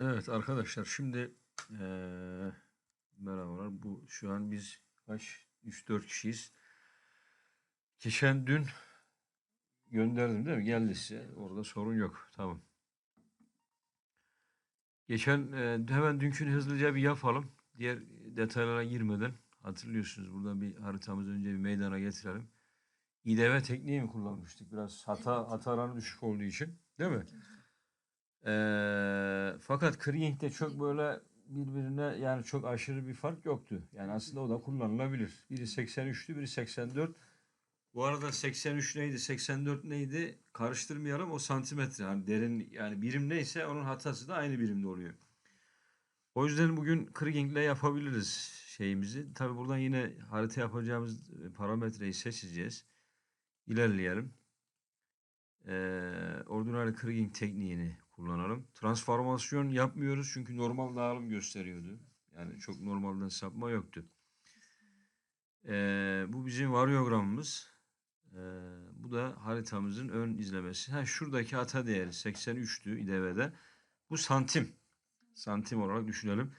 Evet arkadaşlar şimdi eee merhabalar. Bu şu an biz kaç 3-4 kişiyiz. Geçen dün gönderdim değil mi? Geldi size. Orada sorun yok. Tamam. Geçen eee, hemen dünkünü hızlıca bir yapalım. Diğer detaylara girmeden hatırlıyorsunuz. Burada bir haritamızı önce bir meydana getirelim. İDV tekniği mi kullanmıştık? Biraz hata hataları düşük olduğu için. Değil mi? Fakat Krieging'de çok böyle birbirine yani çok aşırı bir fark yoktu. Yani aslında o da kullanılabilir. Biri 83'tü, biri 84. Bu arada 83 neydi, 84 neydi karıştırmayalım. O santimetre. Yani derin yani birim neyse onun hatası da aynı birimde oluyor. O yüzden bugün Krieging'le yapabiliriz şeyimizi. Tabi buradan yine harita yapacağımız e, parametreyi seçeceğiz. İlerleyelim. Eee ordinary Kriging tekniğini kullanalım. Transformasyon yapmıyoruz çünkü normal dağılım gösteriyordu. Yani çok normalden sapma yoktu. Eee, bu bizim varyogramımız. Eee, bu da haritamızın ön izlemesi. Ha, şuradaki hata değeri 83'tü İDV'de. Bu santim. Santim olarak düşünelim.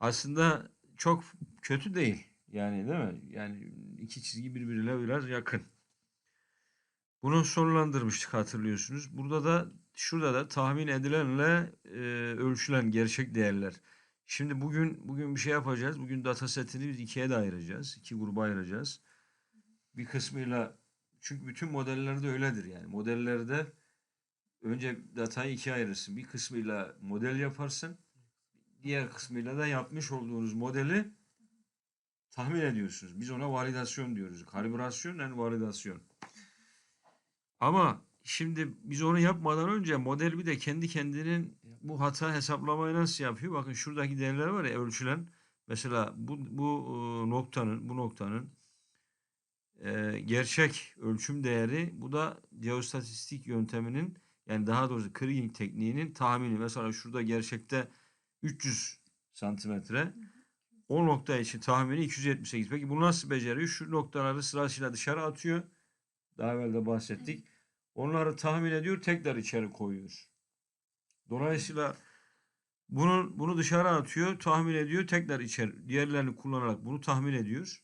Aslında çok kötü değil. Yani değil mi? Yani iki çizgi birbirine biraz yakın. Bunu sonlandırmıştık hatırlıyorsunuz. Burada da şurada da tahmin edilenle e, ölçülen gerçek değerler. Şimdi bugün bugün bir şey yapacağız. Bugün datasetini biz ikiye de ayıracağız. İki gruba ayıracağız. Bir kısmıyla çünkü bütün modellerde öyledir yani. Modellerde önce datayı ikiye ayırırsın. Bir kısmıyla model yaparsın. Diğer kısmıyla da yapmış olduğunuz modeli tahmin ediyorsunuz. Biz ona validasyon diyoruz. Kalibrasyon yani validasyon. Ama şimdi biz onu yapmadan önce model bir de kendi kendinin bu hata hesaplamayı nasıl yapıyor? Bakın şuradaki değerler var ya ölçülen. Mesela bu, bu e, noktanın bu noktanın e, gerçek ölçüm değeri bu da geostatistik yönteminin yani daha doğrusu Kriging tekniğinin tahmini. Mesela şurada gerçekte 300 santimetre. O nokta için tahmini 278. Peki bunu nasıl beceriyor? Şu noktaları sırasıyla dışarı atıyor. Daha evvel de bahsettik. Onları tahmin ediyor, tekrar içeri koyuyor. Dolayısıyla bunu bunu dışarı atıyor, tahmin ediyor, tekrar içeri. Diğerlerini kullanarak bunu tahmin ediyor.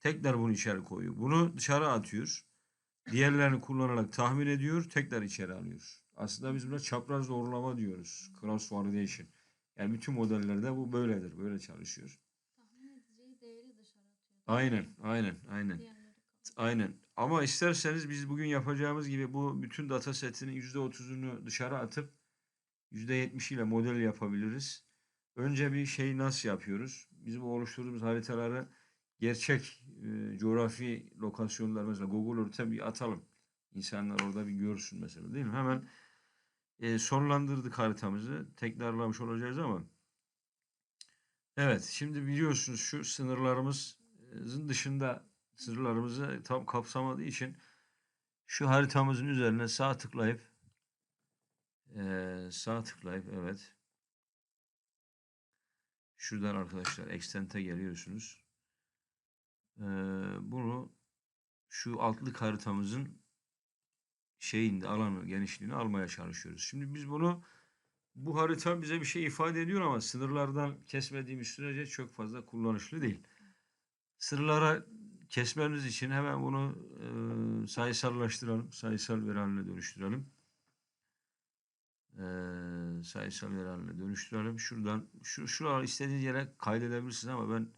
Tekrar bunu içeri koyuyor. Bunu dışarı atıyor. Diğerlerini kullanarak tahmin ediyor, tekrar içeri alıyor. Aslında biz buna çapraz doğrulama diyoruz. Cross validation. Yani bütün modellerde bu böyledir. Böyle çalışıyor. Tahmin edeceği değeri dışarı atıyor. Aynen, aynen, aynen. Kalıyor. Aynen. Ama isterseniz biz bugün yapacağımız gibi bu bütün data setinin %30'unu dışarı atıp %70 ile model yapabiliriz. Önce bir şey nasıl yapıyoruz? Biz bu oluşturduğumuz haritaları gerçek e, coğrafi lokasyonlar mesela Google Earth'e bir atalım. İnsanlar orada bir görsün mesela değil mi? Hemen e, sonlandırdık haritamızı. Tekrarlamış olacağız ama Evet, şimdi biliyorsunuz şu sınırlarımızın dışında sınırlarımızı tam kapsamadığı için şu haritamızın üzerine sağ tıklayıp eee, sağ tıklayıp evet şuradan arkadaşlar extent'e geliyorsunuz. Eee, bunu şu altlık haritamızın şeyinde alanı genişliğini almaya çalışıyoruz. Şimdi biz bunu bu harita bize bir şey ifade ediyor ama sınırlardan kesmediğimiz sürece çok fazla kullanışlı değil. Sınırlara kesmemiz için hemen bunu e, sayısallaştıralım. Sayısal veri haline dönüştürelim. E, sayısal veri haline dönüştürelim. Şuradan şu şuralar istediğiniz yere kaydedebilirsiniz ama ben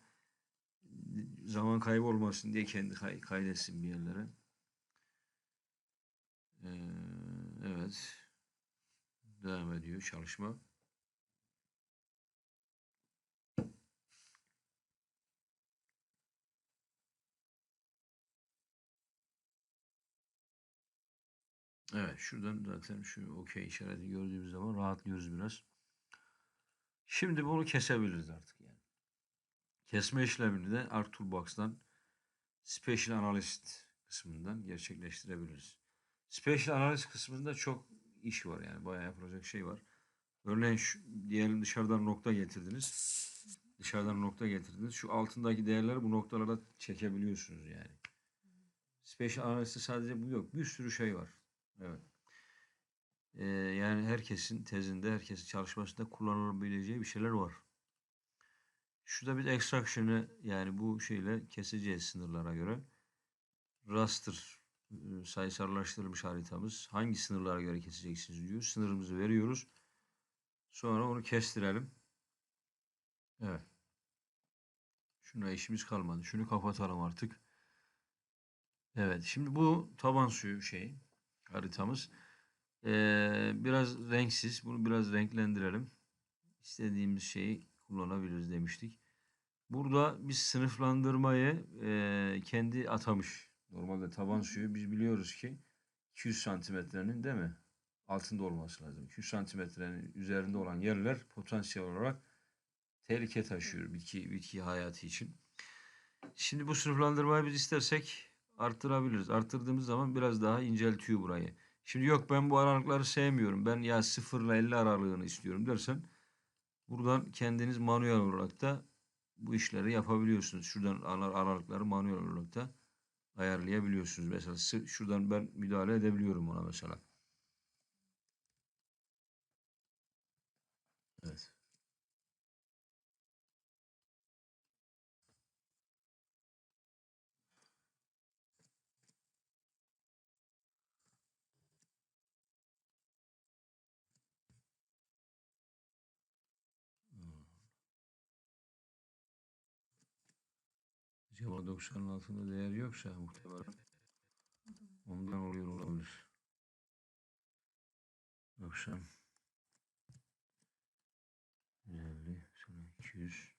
zaman kaybı olmasın diye kendi kay, kaydetsin bir yerlere. E, evet. Devam ediyor çalışma. Evet şuradan zaten şu okey işareti gördüğümüz zaman rahatlıyoruz biraz. Şimdi bunu kesebiliriz artık yani. Kesme işlemini de Art Toolbox'tan Special Analyst kısmından gerçekleştirebiliriz. Special Analyst kısmında çok iş var yani bayağı yapılacak şey var. Örneğin şu, diyelim dışarıdan nokta getirdiniz. Dışarıdan nokta getirdiniz. Şu altındaki değerleri bu noktalara çekebiliyorsunuz yani. Special Analyst'te sadece bu yok. Bir sürü şey var. Evet. Ee, yani herkesin tezinde, herkesin çalışmasında kullanılabileceği bir şeyler var. Şurada bir extraction'ı yani bu şeyle keseceğiz sınırlara göre. Raster e, sayısallaştırılmış haritamız. Hangi sınırlara göre keseceksiniz diyor. Sınırımızı veriyoruz. Sonra onu kestirelim. Evet. Şuna işimiz kalmadı. Şunu kapatalım artık. Evet. Şimdi bu taban suyu şey haritamız. Ee, biraz renksiz. Bunu biraz renklendirelim. İstediğimiz şeyi kullanabiliriz demiştik. Burada biz sınıflandırmayı e, kendi atamış. Normalde taban suyu biz biliyoruz ki 200 santimetrenin değil mi? Altında olması lazım. 200 santimetrenin üzerinde olan yerler potansiyel olarak tehlike taşıyor bitki bitki hayatı için. Şimdi bu sınıflandırmayı biz istersek arttırabiliriz. Arttırdığımız zaman biraz daha inceltiyor burayı. Şimdi yok ben bu aralıkları sevmiyorum. Ben ya 0 ile 50 aralığını istiyorum dersen buradan kendiniz manuel olarak da bu işleri yapabiliyorsunuz. Şuradan ar- aralıkları manuel olarak da ayarlayabiliyorsunuz. Mesela şuradan ben müdahale edebiliyorum ona mesela. Evet. Acaba 90'ın altında değer yoksa muhtemelen ondan oluyor olabilir. 90 150 sonra 200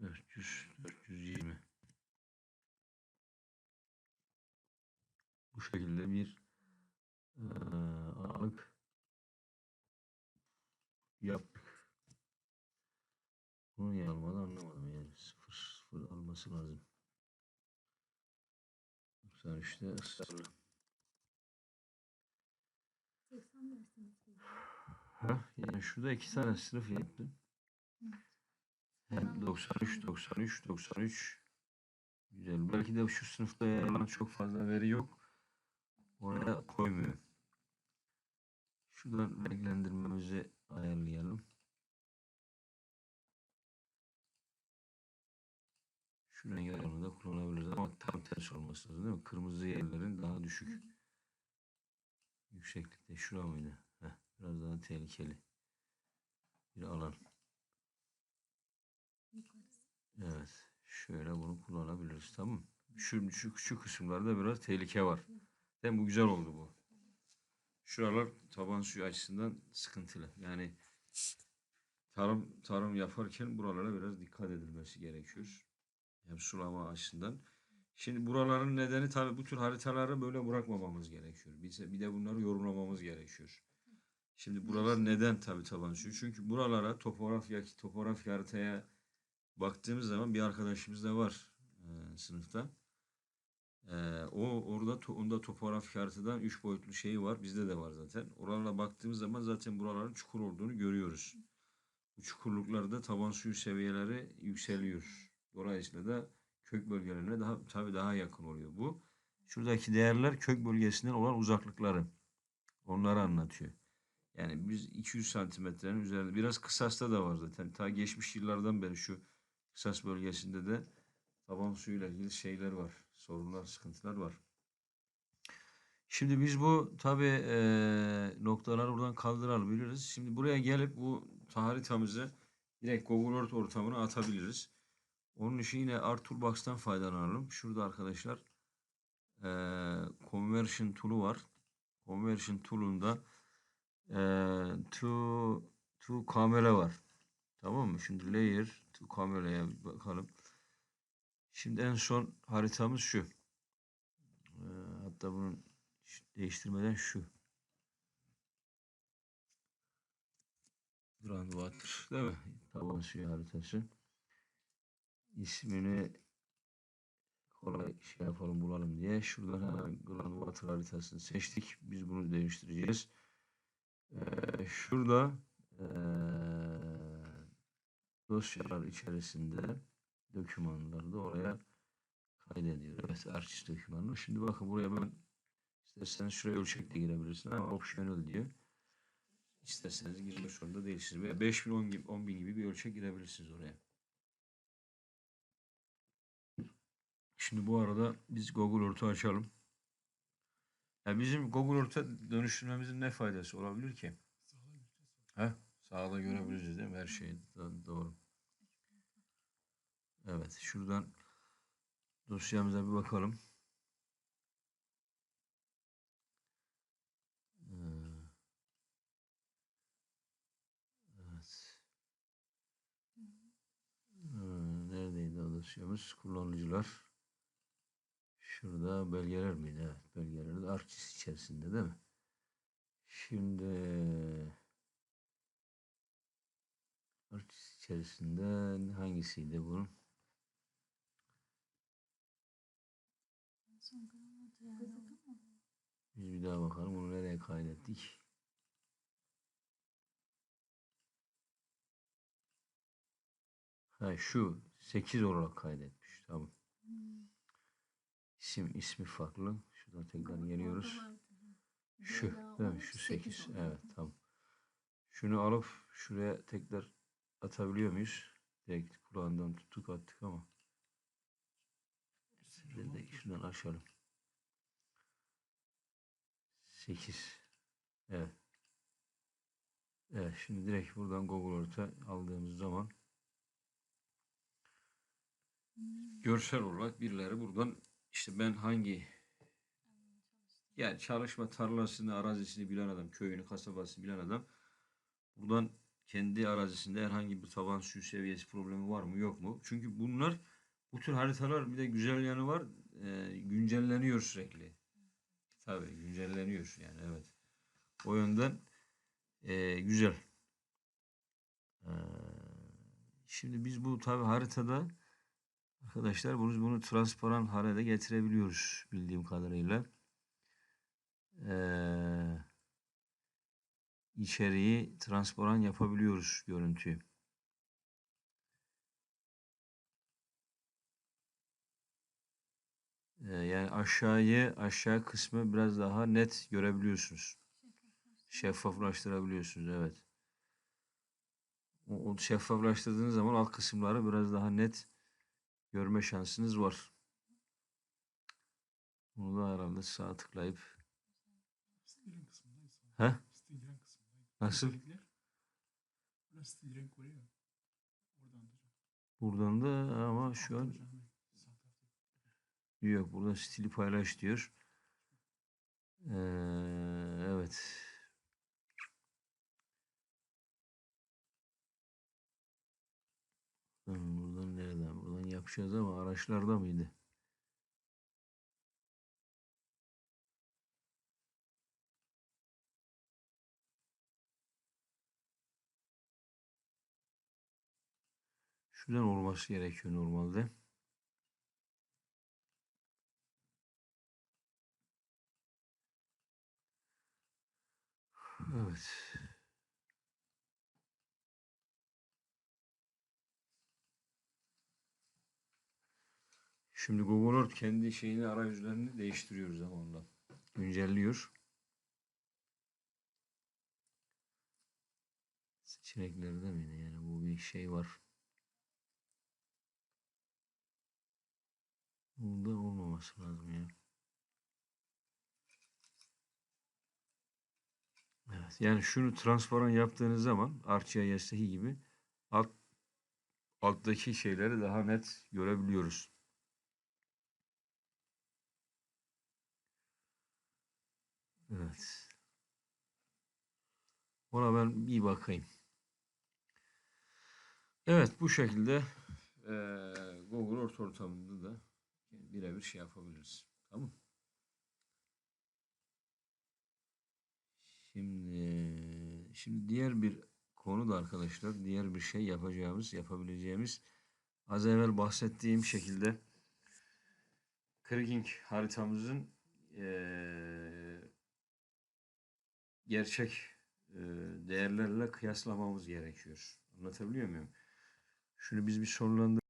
400 420 Bu şekilde bir eee, yaptık. Bunu niye almadı anlamadım yani. Sıfır sıfır alması lazım. 93'te ısrarlı. 80 dersiniz. Ha, yani şurada iki tane sınıf yaptım. Hem 93, 93, 93. Güzel. Belki de şu sınıfta yer alan çok fazla veri yok. Oraya koymuyor. Şuradan renklendirmemizi ayarlayalım. Şu renk ayarını da kullanabiliriz ama tam tersi olması lazım değil mi? Kırmızı yerlerin daha düşük yükseklikte. Şura mıydı? Heh, biraz daha tehlikeli bir alan. Evet. Şöyle bunu kullanabiliriz. Tamam mı? Şu, şu, şu kısımlarda biraz tehlike var. Değil mi? Bu güzel oldu bu. Şuralar taban suyu açısından sıkıntılı. Yani tarım tarım yaparken buralara biraz dikkat edilmesi gerekiyor. Hem sulama açısından. Şimdi buraların nedeni tabii bu tür haritaları böyle bırakmamamız gerekiyor. Bize bir de bunları yorumlamamız gerekiyor. Şimdi buralar neden tabii taban suyu? Çünkü buralara topografya topografya haritaya baktığımız zaman bir arkadaşımız da var e, sınıfta. E, o orada to- onda topografik haritadan üç boyutlu şeyi var. Bizde de var zaten. Oralara baktığımız zaman zaten buraların çukur olduğunu görüyoruz. Bu çukurluklarda taban suyu seviyeleri yükseliyor. Dolayısıyla da kök bölgelerine daha tabii daha yakın oluyor bu. Şuradaki değerler kök bölgesinden olan uzaklıkları. Onları anlatıyor. Yani biz 200 santimetrenin üzerinde biraz kısasta da var zaten. Ta geçmiş yıllardan beri şu kısas bölgesinde de taban suyuyla ilgili şeyler var. Sorunlar, sıkıntılar var. Şimdi biz bu tabi noktaları buradan kaldırabiliriz. Şimdi buraya gelip bu haritamızı direkt Google Earth ortamına atabiliriz. Onun için yine Art Toolbox'tan faydalanalım. Şurada arkadaşlar eee, Conversion Tool'u var. Conversion Tool'unda eee to, to kamera var. Tamam mı? Şimdi layer to kameraya bakalım. Şimdi en son haritamız şu. Eee, hatta bunu ş- değiştirmeden şu. Groundwater değil mi? Taban suyu haritası. İsmini kolay şey yapalım bulalım diye şuradan hemen groundwater haritasını seçtik. Biz bunu değiştireceğiz. Eee, şurada eee, dosyalar içerisinde dokümanları da oraya kaydediyor. Evet artist dokümanı. Şimdi bakın buraya ben isterseniz şuraya ölçek de girebilirsiniz ama optional diyor. İsterseniz girmek zorunda değilsiniz. Veya 5000 10 gibi 10 bin gibi bir ölçek girebilirsiniz oraya. Şimdi bu arada biz Google Earth'ü açalım. Ya bizim Google Earth'e dönüştürmemizin ne faydası olabilir ki? He? Sağda görebiliriz değil mi? Her şey do- doğru. Evet, şuradan dosyamıza bir bakalım. Ee, Evet. Ee, Neredeydi o dosyamız? Kullanıcılar. Şurada belgeler miydi? Evet, belgeler de ArcGIS içerisinde değil mi? Şimdi ArcGIS içerisinde hangisiydi bunun? Son kalmadı yani. Biz bir daha bakalım. Bunu nereye kaydettik? Ha şu 8 olarak kaydetmiş. Tamam. İsim ismi farklı. Şuradan tekrar geliyoruz. Şu değil mi? Şu sekiz 8. oldu. Evet tamam. Şunu alıp şuraya tekrar atabiliyor muyuz? Direkt kulağından tuttuk attık ama. Bir de şuradan açalım. 8. Evet. Evet şimdi direkt buradan Google Earth'e aldığımız zaman görsel olarak birileri buradan işte ben hangi yani çalışma tarlasını, arazisini bilen adam, köyünü, kasabasını bilen adam buradan kendi arazisinde herhangi bir taban su seviyesi problemi var mı yok mu? Çünkü bunlar bu tür haritalar bir de güzel yanı var. e, güncelleniyor sürekli. Tabii güncelleniyor yani evet. O yönden e, güzel. E, şimdi biz bu tabii haritada arkadaşlar bunu bunu transparan hale getirebiliyoruz bildiğim kadarıyla. Ee, içeriği transparan yapabiliyoruz görüntüyü. Yani aşağıyı aşağı kısmı biraz daha net görebiliyorsunuz. Şeffaflaştırabiliyorsunuz evet. O, şeffaflaştırdığınız zaman alt kısımları biraz daha net görme şansınız var. Bunu da herhalde sağ tıklayıp kısmındayız. Nasıl? Buradan da ama şu an Yok burada stili paylaş diyor. Ee, evet. Buradan, buradan nereden? Buradan yapacağız ama araçlarda mıydı? Şuradan olması gerekiyor normalde. Evet. Şimdi Google Earth kendi şeyini arayüzlerini değiştiriyor zamanla. Güncelliyor. Seçeneklerde miydi? Yani bu bir şey var. Bunda olmaması lazım ya. Evet, yani şunu transparan yaptığınız zaman ArcGIS'teki gibi alt alttaki şeyleri daha net görebiliyoruz. Evet. Ona ben bir bakayım. Evet bu şekilde eee Google Earth ortamında da birebir şey yapabiliriz. Tamam. Şimdi şimdi diğer bir konu da arkadaşlar diğer bir şey yapacağımız yapabileceğimiz az evvel bahsettiğim şekilde Kriging haritamızın eee, gerçek eee, değerlerle kıyaslamamız gerekiyor. Anlatabiliyor muyum? Şunu biz bir sonlandır.